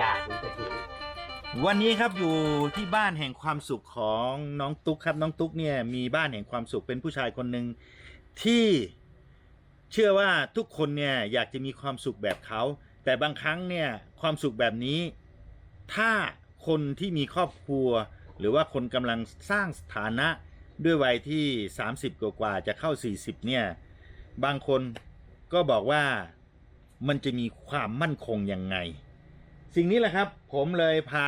ยากถึงจะถึงวันนี้ครับอยู่ที่บ้านแห่งความสุขของน้องตุ๊กครับ น้องตุ๊กเนี่ยมีบ้านแห่งความสุขเป็นผู้ชายคนหนึ่งที่เชื่อว่าทุกคนเนี่ยอยากจะมีความสุขแบบเขา แต่บางครั้งเนี่ยความสุขแบบนี้ ถ้าคนที่มีครอบครัว หรือว่าคนกำลังสร้างสถานะด้วยวัยที่ 30 กว่าๆจะเข้า 40 เนี่ย บางคนก็บอกว่ามันจะมีความมั่นคงยังไง สิ่งนี้แหละครับผมเลยพา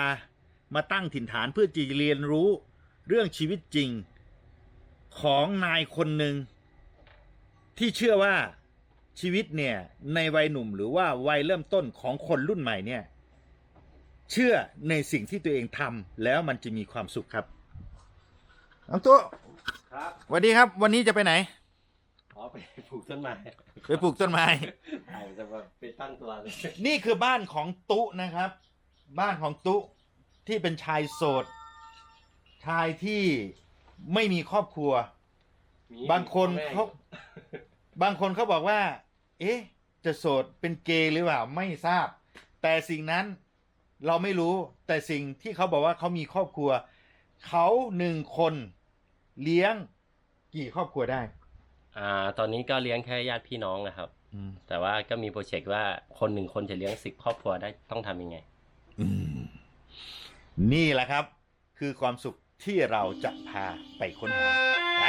มาตั้งถิ่นฐานเพื่อจะเรียนรู้เรื่องชีวิตจริง ของนายคนหนึ่งที่เชื่อว่าชีวิตเนี่ยในวัยหนุ่มหรือว่าวัยเริ่มต้นของคนรุ่นใหม่เนี่ยเชื่อในสิ่งที่ตัวเองทำแล้วมันจะมีความสุขครับน้องตัวครับสวัสดีครับ วันนี้จะไปไหน ขอไปปลูกต้นไม้ไปปลูกต้นไม้ถ่ายจะมาไปตั้งตัวเลยนี่คือบ้านของตุนะครับ บ้านของตุที่เป็นชายโสด ชายที่ไม่มีครอบครัวบางคนเขาบางคนเขาบอกว่า เอ๊ะ จะโสดเป็นเกย์หรือเปล่าไม่ทราบ แต่สิ่งนั้นเราไม่รู้ แต่สิ่งที่เขาบอกว่าเขามีครอบครัว เขาหนึ่งคนเลี้ยงกี่ครอบครัวได้ อ่า ตอนนี้ก็เลี้ยงแค่ญาติพี่น้องนะครับ อืม แต่ว่าก็มีโปรเจกต์ว่าคนหนึ่งคนจะเลี้ยงสิบครอบครัวได้ต้องทำยังไง อืมนี่แหละครับ คือความสุขที่เราจะพาไปค้นหาไป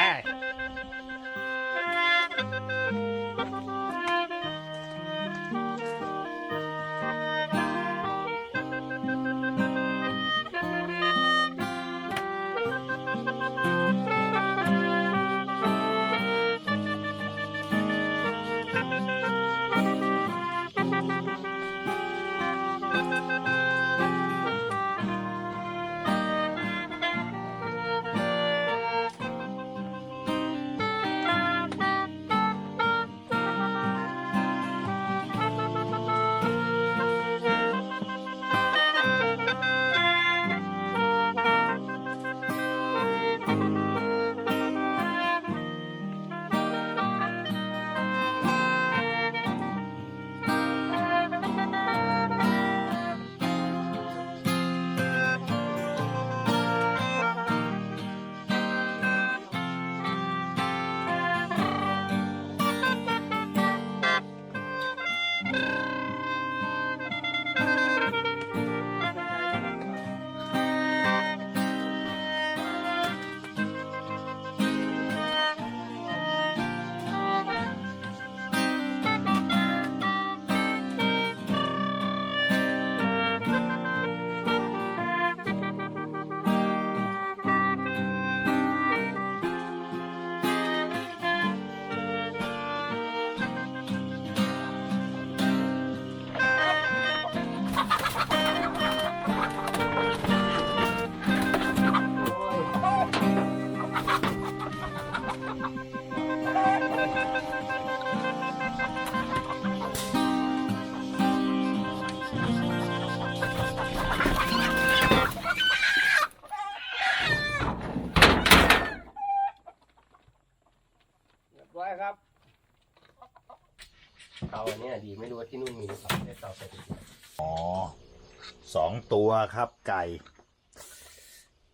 ตัวครับไก่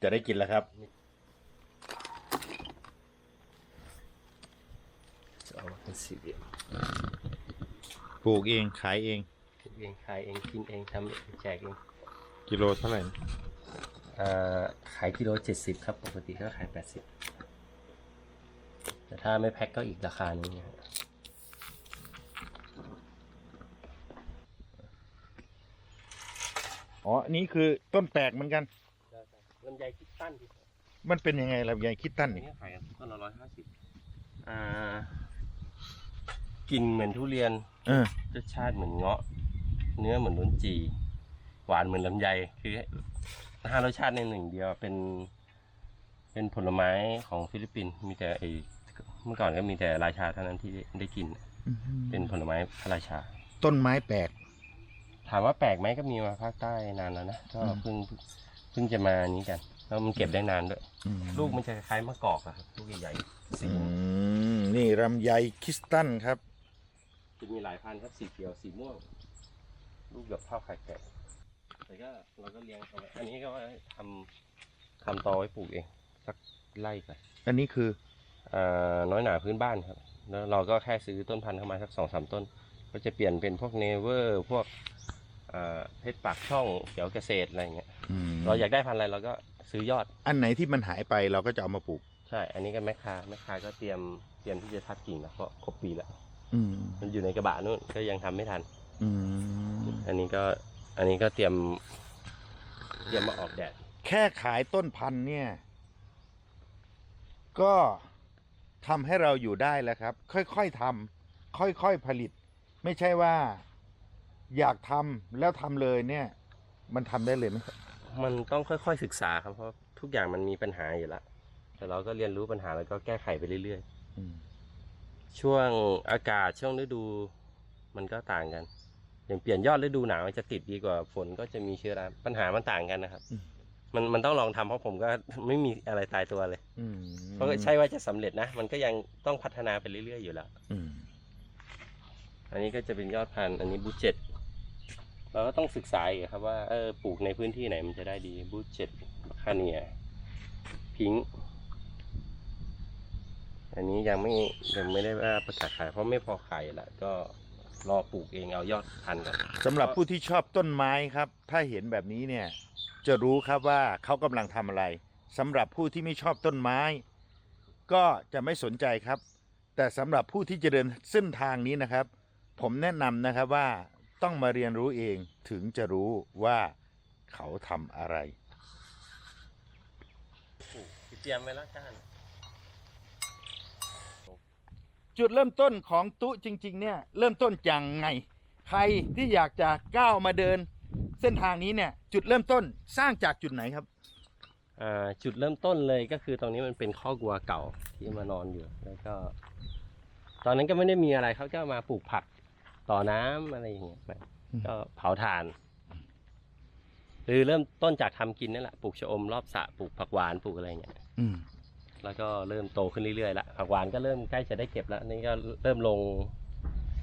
จะได้กินแล้วครับจะเอามาเป็นสี่เหลี่ยมปลูกเองขายเองคิดเองขายเองกินเองทำเองแจกเองกิโลเท่าไหร่เอ่อขายกิโลเจ็ดสิบครับ ปกติก็ขายแปดสิบแต่ถ้าไม่แพ็คก็อีกราคาหนึงนะครับ อ๋ออันนี้คือต้นแปลกเหมือนกัน ลำไยคิดตั้นที่มันเป็นยังไงลำไยคิดตั้นอันนี่นี้ขายกันต้นละร้อยห้าสิบอ่ากินเหมือนทุเรียนเออรสชาติเหมือนเงาะ เนื้อเหมือนลิ้นจี่หวานเหมือนลำไย คือห้ารสชาติในหนึ่งเดียวเป็น เป็นผลไม้ของฟิลิปปินส์มีแต่ไอเมื่อก่อนก็มีแต่ราชาเท่านั้นที่ได้ได้กิน เป็นผลไม้พระราชา ต้นไม้แปลก ถามว่าแปลกไหมก็มีมาภาคใต้นานแล้วนะก็อืมเพิ่งเพิ่งจะมานี้กันแล้วมันเก็บได้นานด้วย อืมลูกมันจะคล้ายมะกอกอะครับลูกใหญ่ๆสีอืมนี่ลำไยคริสตันครับ จะมีหลายพันธุ์ครับสีเขียวสีม่วง ลูกแบบเท่าไข่ไก่แต่ก็เราก็เลี้ยงเขาไว้อันนี้ก็ไว้ทำทำตอไว้ปลูกเอง สักไร่ก่อนอันนี้คือ อ่าน้อยหนาพื้นบ้านครับ แล้วเราก็แค่ซื้อต้นพันธุ์เข้ามาสักสองสามต้น ก็จะเปลี่ยนเป็นพวกเนเวอร์ พวกอ่า เพชรปากช่องเขียวเกษตรอะไรอย่างเงี้ยอืมเราอยากได้พันธุ์อะไรเราก็ซื้อยอดอันไหนที่มันหายไปเราก็จะเอามาปลูก ใช่ อันนี้ก็แมคคาแมคคาก็เตรียมเตรียมที่จะทัดกิ่งแล้วก็ครบปีแล้วอืมมันอยู่ในกระบะนู่นก็ยังทำไม่ทัน อืมอันนี้ก็อันนี้ก็เตรียม เตรียมมาออกแดดแค่ขายต้นพันธุ์เนี่ย ก็ทำให้เราอยู่ได้แล้วครับ ค่อยๆทำค่อยๆผลิต ไม่ใช่ว่า อยากทำแล้วทำเลยเนี่ย มันทำได้เลยไหมครับมันต้องค่อยๆศึกษาครับเพราะทุกอย่างมันมีปัญหาอยู่แล้วแต่เราก็เรียนรู้ปัญหาแล้วก็แก้ไขไปเรื่อยๆอืมช่วงอากาศช่วงฤดู มันก็ต่างกัน อย่างเปลี่ยนยอดฤดูหนาวจะติดดีกว่าฝนก็จะมีเชื้อราปัญหามันต่างกันนะครับ มันมันต้องลองทำเพราะผมก็ ไม่มีอะไรตายตัวเลย อืมเพราะใช่ว่าจะสำเร็จนะ มันก็ยังต้องพัฒนาไปเรื่อยๆอยู่แล้ว อืมอันนี้ก็จะเป็นยอดพันธุ์อันนี้บูเจ็ต เราก็ต้องศึกษาอีกครับว่าเออปลูกในพื้นที่ไหนมันจะได้ดีบูเจ็ตคาเนียพิงอันนี้ยังไม่ยังไม่ได้ว่าประกาศขายเพราะไม่พอขายละก็รอปลูกเองเอายอดพันธุ์ก่อนสำหรับผู้ที่ชอบต้นไม้ครับ ถ้าเห็นแบบนี้เนี่ย จะรู้ครับว่าเขากำลังทำอะไรสำหรับผู้ที่ไม่ชอบต้นไม้ ก็จะไม่สนใจครับ แต่สำหรับผู้ที่จะเดินเส้นทางนี้นะครับ ผมแนะนำนะครับว่า ต้องมาเรียนรู้เองถึงจะรู้ว่าเขาทำอะไรเตรียมไว้แล้วจ้านจุดเริ่มต้นของตุจริง ๆ เนี่ย เริ่มต้นยังไง ใครที่อยากจะก้าวมาเดิน เส้นทางนี้เนี่ย จุดเริ่มต้นสร้างจากจุดไหนครับอ่าจุดเริ่มต้นเลยก็คือตรงนี้มันเป็นข้อกวัวเก่าที่มานอนอยู่แล้วก็ ตอนนั้นก็ไม่ได้มีอะไรเขาก็มาปลูกผัก ต่อน้ำอะไรอย่างเงี้ยไปอืมก็เผาถ่านคือเริ่มต้นจากทำกินนั่นแหละปลูกชะอมรอบสระปลูกผักหวานปลูกอะไรอย่างเงี้ย อืม แล้วก็เริ่มโตขึ้นเรื่อยๆละผักหวานก็เริ่มใกล้จะได้เก็บแล้วนี่ก็เริ่มลง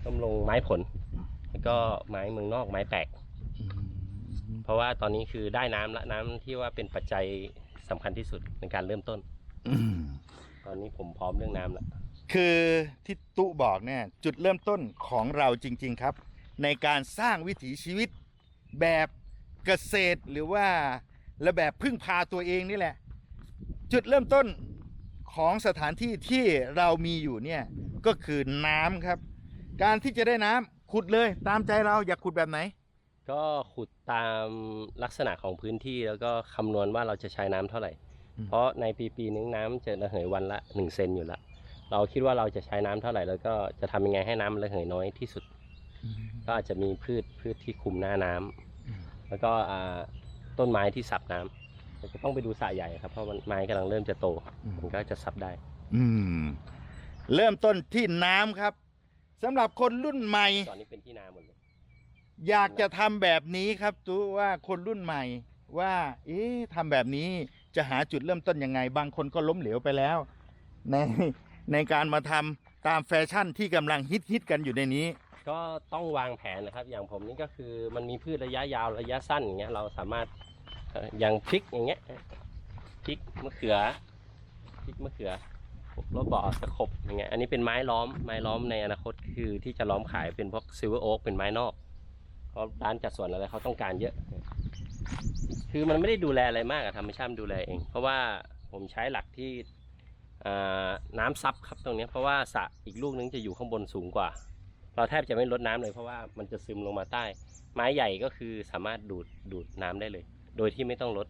เริ่มลงไม้ผล แล้วก็ไม้เมืองนอกไม้แปลกเพราะว่าตอนนี้คือได้น้ำละน้ำที่ว่าเป็นปัจจัยสำคัญที่สุดในการเริ่มต้น อืม ตอนนี้ผมพร้อมเรื่องน้ำแล้ว คือที่ตุบอกเนี่ยจุดเริ่มต้นของเราจริง ๆครับ ในการสร้างวิถีชีวิตแบบเกษตรหรือว่าและแบบพึ่งพาตัวเองนี่แหละ จุดเริ่มต้นของสถานที่ที่เรามีอยู่เนี่ยก็คือน้ำครับ การที่จะได้น้ำขุดเลยตามใจเราอยากขุดแบบไหน ก็ขุดตามลักษณะของพื้นที่แล้วก็คำนวณว่าเราจะใช้น้ำเท่าไหร่อืมเพราะในปีปีๆนึงน้ำจะระเหยวันละหนึ่งเซนอยู่ละ เราคิดว่าเราจะใช้น้ำเท่าไหร่แล้วก็จะทำยังไงให้น้ำระเหยน้อยที่สุด ก็อาจจะมีพืชพืชที่คุมหน้าน้ำแล้วก็อ่าต้นไม้ที่ซับน้ำแต่ก็ต้องไปดูสระใหญ่ครับเพราะมันไม้กำลังเริ่มจะโตอืมมันก็จะซับได้ อืมเริ่มต้นที่น้ำครับสำหรับคนรุ่นใหม่ตอนนี้เป็นที่นาหมดเลยอยากจะทำแบบนี้ครับตูว่าคนรุ่นใหม่ว่า เอ๊ะทำแบบนี้จะหาจุดเริ่มต้นยังไง บางคนก็ล้มเหลวไปแล้ว ใน ในการมาทำตามแฟชั่นที่กำลังฮิตฮิตกันอยู่ในนี้ ก็ต้องวางแผนนะครับ อย่างผมนี่ก็คือมันมีพืชระยะยาวระยะสั้นอย่างเงี้ยเราสามารถเอ่ออย่างพริกอย่างเงี้ยพริกมะเขือพริกมะเขือรถบ่อตะขบอย่างเงี้ยอันนี้เป็นไม้ล้อมไม้ล้อมในอนาคตคือที่จะล้อมขายเป็นพวกซิลเวอร์โอ๊กเป็นไม้นอกเพราะร้านจัดสวนอะไรเขาต้องการเยอะ คือมันไม่ได้ดูแลอะไรมากอะธรรมชาติมันดูแลเอง เพราะว่าผมใช้หลักที่ น้ำซับครับตรงนี้เพราะว่าสระอีกลูกนึงจะอยู่ข้างบนสูงกว่า เราแทบจะไม่ลดน้ำเลยเพราะว่ามันจะซึมลงมาใต้ ไม้ใหญ่ก็คือสามารถดูดดูดน้ำได้เลย โดยที่ไม่ต้องลด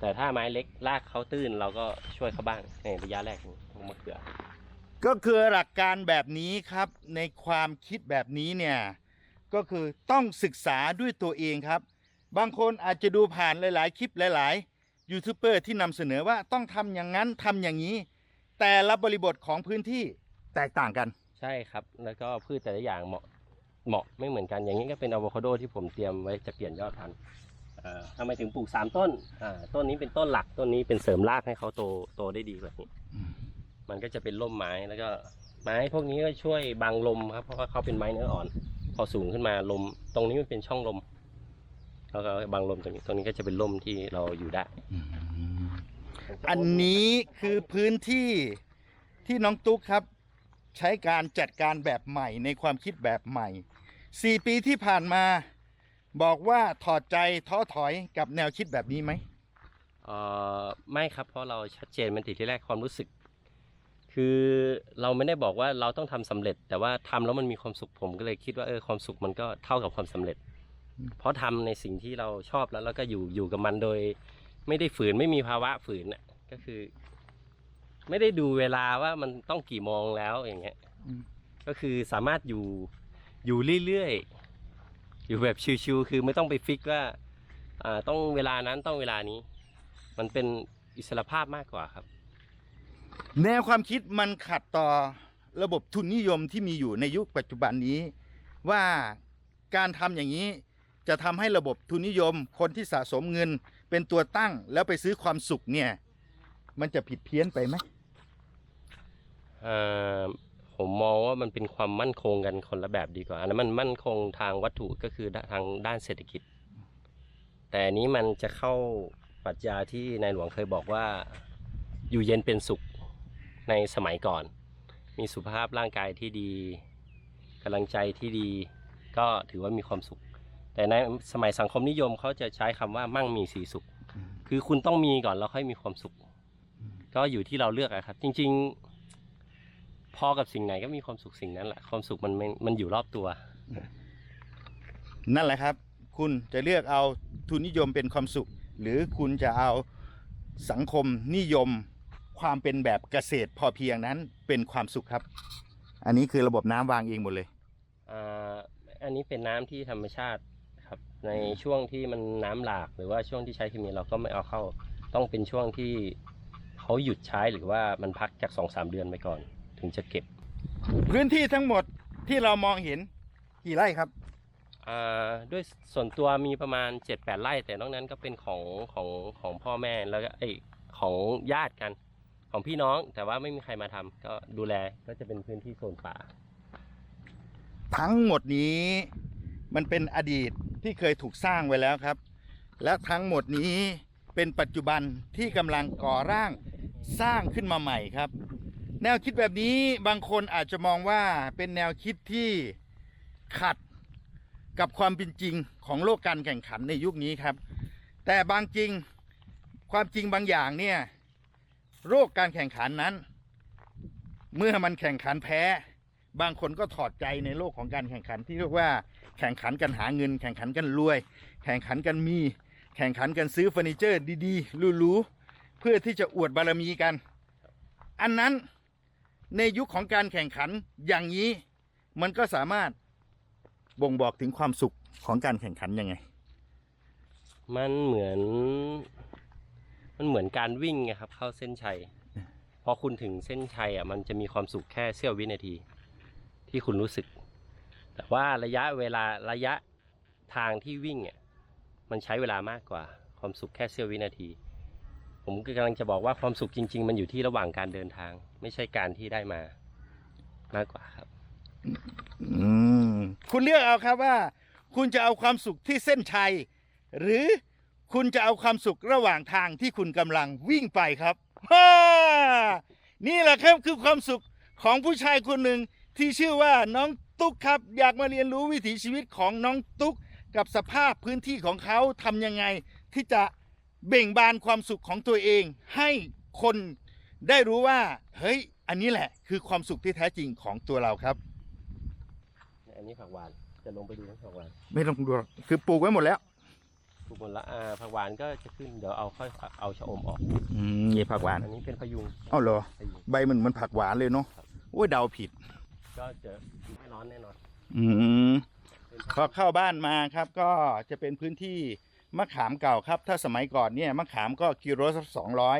แต่ถ้าไม้เล็กลากเขาตื้นเราก็ช่วยเขาบ้างในระยะแรกนี้มะเขือ ก็คือหลักการแบบนี้ครับในความคิดแบบนี้เนี่ยก็คือต้องศึกษาด้วยตัวเองครับ บางคนอาจจะดูผ่านหลาย ๆ คลิปหลาย ๆ ยูทูบเบอร์ที่นำเสนอว่าต้องทำอย่างนั้นทำอย่างนี้ แต่ละบริบทของพื้นที่แตกต่างกัน ใช่ครับ แล้วก็พืชแต่ละอย่างเหมาะเหมาะไม่เหมือนกัน อย่างนี้ก็เป็นอะโวคาโดที่ผมเตรียมไว้จะเปลี่ยนยอดพันธุ์อ่าทำไมถึงปลูกสามต้นอ่าต้นนี้เป็นต้นหลักต้นนี้เป็นเสริมรากให้เขาโตโตได้ดีกว่านี้มันก็จะเป็นร่มไม้แล้วก็ไม้พวกนี้ก็ช่วยบังลมครับเพราะว่าเขาเป็นไม้เนื้ออ่อน พอสูงขึ้นมาลม ตรงนี้มันเป็นช่องลม แล้วก็บางลมตรงนี้ตรงนี้ก็จะเป็นร่มที่เราอยู่ได้ อันนี้คือพื้นที่ที่น้องตุ๊กครับ ใช้การจัดการแบบใหม่ในความคิดแบบใหม่สี่ปีที่ผ่านมาบอกว่าถอดใจท้อถอยกับแนวคิดแบบนี้ไหมเอ่อไม่ครับเพราะเราชัดเจนมันติดที่แรกความรู้สึก คือเราไม่ได้บอกว่าเราต้องทำสำเร็จ แต่ว่าทำแล้วมันมีความสุขผมก็เลยคิดว่าเออความสุขมันก็เท่ากับความสำเร็จ เพราะทำในสิ่งที่เราชอบแล้วแล้วก็อยู่อยู่กับมันโดย ไม่ได้ฝืนไม่มีภาวะฝืนน่ะ ก็คือ ไม่ได้ดูเวลาว่ามันต้องกี่โมงแล้วอย่างเงี้ยอืมก็คือสามารถอยู่อยู่เรื่อยๆอยู่แบบชิวๆคือไม่ต้องไปฟิกว่าอ่าต้องเวลานั้นต้องเวลานี้ มันเป็นอิสรภาพมากกว่าครับ แนวความคิดมันขัดต่อระบบทุนนิยมที่มีอยู่ในยุคปัจจุบันนี้ ว่าการทำอย่างนี้ จะทำให้ระบบทุนนิยม คนที่สะสมเงิน เป็นตัวตั้งแล้วไปซื้อความสุขเนี่ย มันจะผิดเพี้ยนไปไหมเอ่อผมมองว่ามันเป็นความมั่นคงกันคนละแบบดีกว่าอันนั้นมันมั่นคงทางวัตถุก็คือทางด้านเศรษฐกิจ แต่อันนี้มันจะเข้าปรัชญาที่ในหลวงเคยบอกว่าอยู่เย็นเป็นสุขในสมัยก่อน มีสุขภาพร่างกายที่ดีกำลังใจที่ดี ก็ถือว่ามีความสุข แต่ในสมัยสังคมนิยมเขาจะใช้คำว่ามั่งมีสีสุข คือคุณต้องมีก่อนแล้วค่อยมีความสุข ก็อยู่ที่เราเลือกอะครับ จริง ๆ พอกับสิ่งไหนก็มีความสุขสิ่งนั้นแหละความสุขมันมันมันอยู่รอบตัว นั่นแหละครับ คุณจะเลือกเอาทุนนิยมเป็นความสุข หรือคุณจะเอาสังคมนิยมความเป็นแบบเกษตรพอเพียงนั้นเป็นความสุขครับ อันนี้คือระบบน้ำวางเองหมดเลยอ่าอันนี้เป็นน้ำที่ธรรมชาติ ครับ ในช่วงที่มันน้ำหลากหรือว่าช่วงที่ใช้เคมีเราก็ไม่เอาเข้า ต้องเป็นช่วงที่เขาหยุดใช้หรือว่ามันพักจากสองสามเดือนไปก่อน ถึงจะเก็บ พื้นที่ทั้งหมดที่เรามองเห็นกี่ไร่ครับอ่าด้วยส่วนตัวมีประมาณ 7-8 ไร่ แต่นอกนั้นก็เป็นของของของพ่อแม่แล้วก็ไอยของญาติกัน ของพี่น้องแต่ว่าไม่มีใครมาทำก็ดูแลก็จะเป็นพื้นที่โซนป่า ทั้งหมดนี้ มันเป็นอดีตที่เคยถูกสร้างไว้แล้วครับ และทั้งหมดนี้เป็นปัจจุบันที่กำลังก่อร่างสร้างขึ้นมาใหม่ครับ แนวคิดแบบนี้บางคนอาจจะมองว่าเป็นแนวคิดที่ขัดกับความเป็นจริงของโลกการแข่งขันในยุคนี้ครับ แต่บางจริงความจริงบางอย่างเนี่ยโรคการแข่งขันนั้น เมื่อมันแข่งขันแพ้ บางคนก็ถอดใจในโลกของการแข่งขันที่เรียกว่า แข่งขันกันหาเงิน แข่งขันกันรวย แข่งขันกันมี แข่งขันกันซื้อเฟอร์นิเจอร์ดีๆหรูๆเพื่อที่จะอวดบารมีกัน อันนั้นในยุคของการแข่งขันอย่างนี้ มันก็สามารถบ่งบอกถึงความสุขของการแข่งขันยังไง มันเหมือน มันเหมือนการวิ่งไงครับ เข้าเส้นชัยพอคุณถึงเส้นชัยอะมันจะมีความสุขแค่เสี้ยววินาที ที่คุณรู้สึก แต่ว่าระยะเวลาระยะทางที่วิ่งอะมันใช้เวลามากกว่า ความสุขแค่เสี้ยววินาที ผมกำลังจะบอกว่าความสุขจริง ๆ มันอยู่ที่ระหว่างการเดินทาง ไม่ใช่การที่ได้มามากกว่าครับ อืมคุณเลือกเอาครับว่า คุณจะเอาความสุขที่เส้นชัย หรือคุณจะเอาความสุขระหว่างทางที่คุณกำลังวิ่งไปครับฮ่านี่แหละครับคือความสุขของผู้ชายคนหนึ่งที่ชื่อว่าน้อง ตุ๊กครับ อยากมาเรียนรู้วิถีชีวิตของน้องตุ๊ก กับสภาพพื้นที่ของเขาทำยังไง ที่จะเบ่งบานความสุขของตัวเอง ให้คนได้รู้ว่า เฮ้ย อันนี้แหละ คือความสุขที่แท้จริงของตัวเราครับ อันนี้ผักหวานจะลงไปดูทั้งผักหวานไม่ต้องดูหรอกคือปลูกไว้หมดแล้วทุกคนละอ่าผักหวานก็จะขึ้นเดี๋ยวเอาค่อยเอาชะอมออกอืมเย่ผักหวานอันนี้เป็นพยุงเอ้าเหรอพยุง ใบมันเหมันผักหวานเลยเนาะโอ้ยเดาผิด ก็จะ ไม่ร้อนแน่นอน อืมพอเข้าบ้านมาครับ ก็จะเป็นพื้นที่มะขามเก่าครับ ถ้าสมัยก่อนเนี่ยมะขามก็กิโลละสองร้อย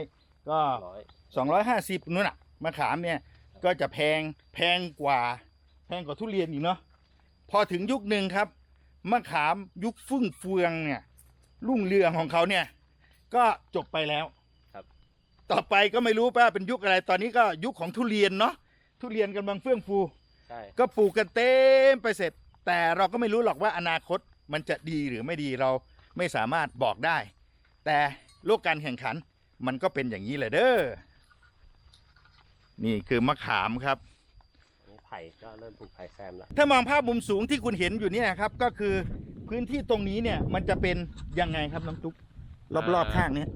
ก็ร้อยสองร้อยห้าสิบนู่นน่ะมะขามเนี่ย ก็จะแพงแพงกว่า แพงกว่าทุเรียนอีกเนาะพอถึงยุคหนึ่งครับมะขามยุคฟึ่งเฟืองเนี่ยรุ่งเรืองของเขาเนี่ย ก็จบไปแล้วครับ ต่อไปก็ไม่รู้ว่าเป็นยุคอะไร ตอนนี้ก็ยุคของทุเรียนเนาะทุเรียนกำลังเฟื่องฟูใช่ก็ปลูกกันเต็มไปเสร็จ แต่เราก็ไม่รู้หรอกว่าอนาคตมันจะดีหรือไม่ดีเราไม่สามารถบอกได้ แต่โลกการแข่งขันมันก็เป็นอย่างนี้เลยเด้อนี่คือมะขามครับนี่ไผ่ก็เริ่มปลูกไผ่แซมแล้วถ้ามองภาพมุมสูงที่คุณเห็นอยู่เนี่ยครับ ก็คือพื้นที่ตรงนี้เนี่ยมันจะเป็นยังไงครับน้องตุ๊กรอบๆข้างเนี่ย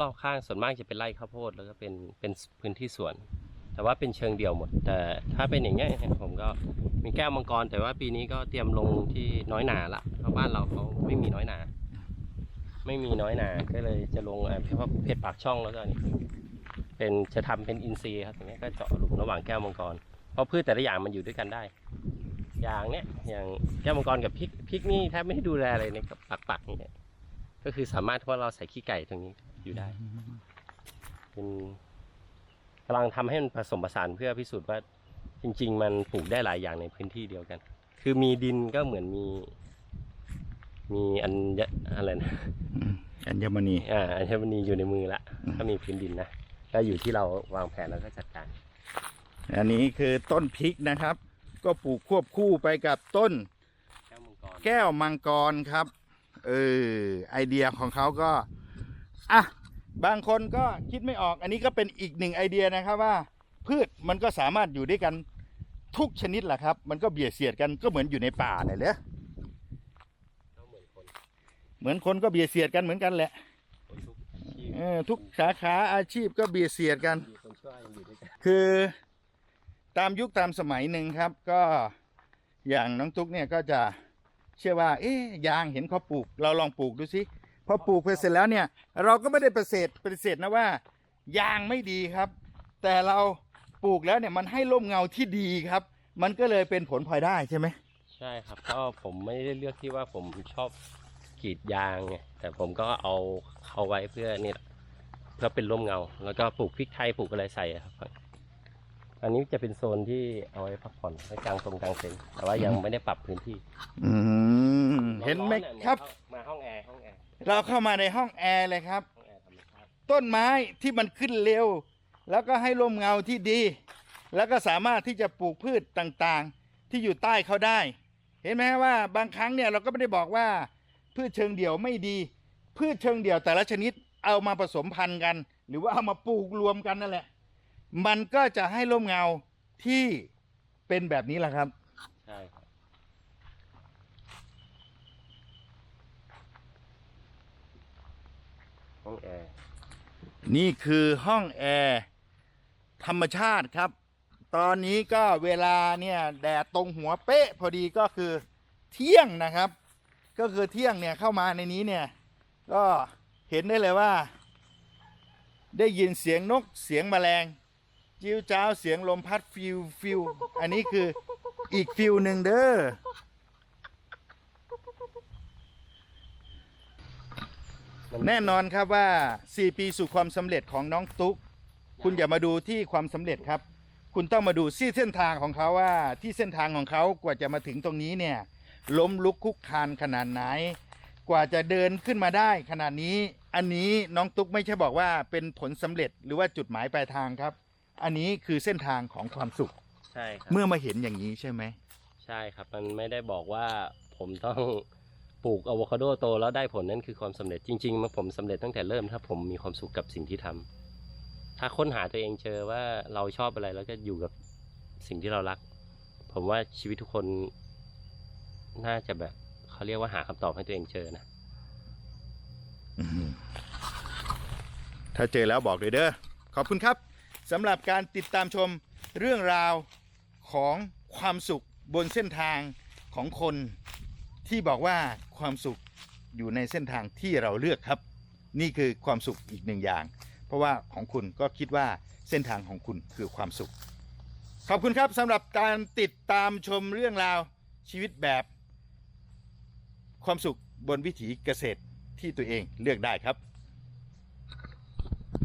รอบๆข้างส่วนมากจะเป็นไร่ข้าวโพดแล้วก็เป็นเป็นพื้นที่สวน แต่ว่าเป็นเชิงเดี่ยวหมด แต่ถ้าเป็นอย่างเงี้ยผมก็มีแก้วมังกร แต่ว่าปีนี้ก็เตรียมลงที่น้อยหนาละเพราะบ้านเราเขาไม่มีน้อยหนา ไม่มีน้อยหนา ก็เลยจะลงเพราะเพชรปากช่องแล้วก็นี่เป็นจะทำเป็นอินทรีย์ครับอย่างเงี้ยก็เจาะหลุมระหว่างแก้วมังกร เพราะพืชแต่ละอย่างมันอยู่ด้วยกันได้ อย่างเนี้ยอย่างแก้วมังกรกับพริกพริกนี่แทบไม่ได้ดูแลเลยเนี่ยกับปักปักๆนี่ก็คือสามารถเพราะเราใส่ขี้ไก่ตรงนี้อยู่ได้เป็น กำลังทำให้มันผสมผสานเพื่อพิสูจน์ว่าจริง ๆ มันปลูกได้หลายอย่างในพื้นที่เดียวกัน คือมีดินก็เหมือนมี มีอันยะอะไรนะอืมอัญมณีอ่าอัญมณีอยู่ในมือละถ้ามีพื้นดินนะก็อยู่ที่เราวางแผนแล้วก็จัดการ อันนี้คือต้นพริกนะครับ ก็ปลูกควบคู่ไปกับต้น แก้วมังกรแก้วมังกรครับเออไอเดียของเขาก็อะ บางคนก็คิดไม่ออก อันนี้ก็เป็นอีกหนึ่งไอเดียนะครับว่า พืชมันก็สามารถอยู่ด้วยกันทุกชนิดแหละครับ มันก็เบียดเสียดกันก็เหมือนอยู่ในป่าเนี่ยแหละเหมือนคนเหมือนคนก็เบียดเสียดกันเหมือนกันแหละทุกอาชีพเออทุกสาขาอาชีพก็เบียดเสียดกันค,นคือตามยุคตามสมัยหนึ่งครับ ก็อย่างน้องตุ๊กเนี่ยก็จะเชื่อว่า เอ๊ะยางเห็นเขาปลูก เราลองปลูกดูสิ พอปลูกไปเสร็จแล้วเนี่ย เราก็ไม่ได้ปฏิเสธปฏิเสธนะว่า ยางไม่ดีครับ แต่เราปลูกแล้วเนี่ยมันให้ร่มเงาที่ดีครับ มันก็เลยเป็นผลพลอยได้ใช่ไหมใช่ครับก็ผมไม่ได้เลือกที่ว่าผมชอบกรีดยางไงแต่ผมก็เอาเขาไว้เพื่อนี่แหละเพื่อเป็นร่มเงา แล้วก็ปลูกพริกไทยปลูกอะไรใส่อะครับ อันนี้จะเป็นโซนที่เอาไว้พักผ่อนไว้กลางตรงกลางเต็นท์แต่ว่ายังไม่ได้ปรับพื้นที่อืมเห็นไหมร้อๆยครับ มาห้องแอร์ห้องแอร์ เราเข้ามาในห้องแอร์เลยครับ ห้องแอร์ธรรมชาติต้นไม้ที่มันขึ้นเร็ว แล้วก็ให้ร่มเงาที่ดี แล้วก็สามารถที่จะปลูกพืชต่างๆ ที่อยู่ใต้เขาได้ เห็นไหมว่าบางครั้งเนี่ยเราก็ไม่ได้บอกว่า พืชเชิงเดี่ยวไม่ดี พืชเชิงเดี่ยวแต่ละชนิดเอามาผสมพันธุ์กัน หรือว่าเอามาปลูกรวมกันนั่นแหละ มันก็จะให้ร่มเงาที่เป็นแบบนี้แหละครับ ใช่ครับ ห้องแอร์ นี่คือห้องแอร์ธรรมชาติครับ ตอนนี้ก็เวลาเนี่ยแดดตรงหัวเป๊ะ พอดีก็คือเที่ยงนะครับ ก็คือเที่ยงเนี่ยเข้ามาในนี้เนี่ย ก็เห็นได้เลยว่า ได้ยินเสียงนกเสียงแมลง จิ้วจ้าวเสียงลมพัดฟิวฟิว อันนี้คืออีกฟิวหนึ่งเด้อ มัน แน่นอนครับว่า 4 ปีสู่ความสำเร็จของน้องตุ๊ก คุณอย่ามาดูที่ความสำเร็จครับ คุณต้องมาดูที่เส้นทางของเขาว่า ที่เส้นทางของเขากว่าจะมาถึงตรงนี้เนี่ย ล้มลุกคลุกคลานขนาดไหน กว่าจะเดินขึ้นมาได้ขนาดนี้ อันนี้น้องตุ๊กไม่ใช่บอกว่าเป็นผลสำเร็จหรือว่าจุดหมายปลายทางครับ อันนี้คือเส้นทางของความสุข ใช่ครับ เมื่อมาเห็นอย่างนี้ใช่ไหม ใช่ครับ มันไม่ได้บอกว่าผมต้อง ปลูกอะโวคาโดโตแล้วได้ผลนั่นคือความสำเร็จจริงๆมันผมสำเร็จตั้งแต่เริ่มถ้าผมมีความสุขกับสิ่งที่ทำถ้าค้นหาตัวเองเจอว่าเราชอบอะไรแล้วก็อยู่กับสิ่งที่เรารัก ผมว่าชีวิตทุกคนน่าจะแบบเขาเรียกว่าหาคำตอบให้ตัวเองเจอนะถ้าเจอแล้วบอกเลยเด้อขอบคุณครับสำหรับการติดตามชมเรื่องราวของความสุขบนเส้นทางของคน ที่บอกว่าความสุขอยู่ในเส้นทางที่เราเลือกครับ นี่คือความสุขอีกหนึ่งอย่าง เพราะว่าของคุณก็คิดว่าเส้นทางของคุณคือความสุข ขอบคุณครับสำหรับการติดตามชมเรื่องราวชีวิตแบบ ความสุขบนวิถีเกษตรที่ตัวเองเลือกได้ครับ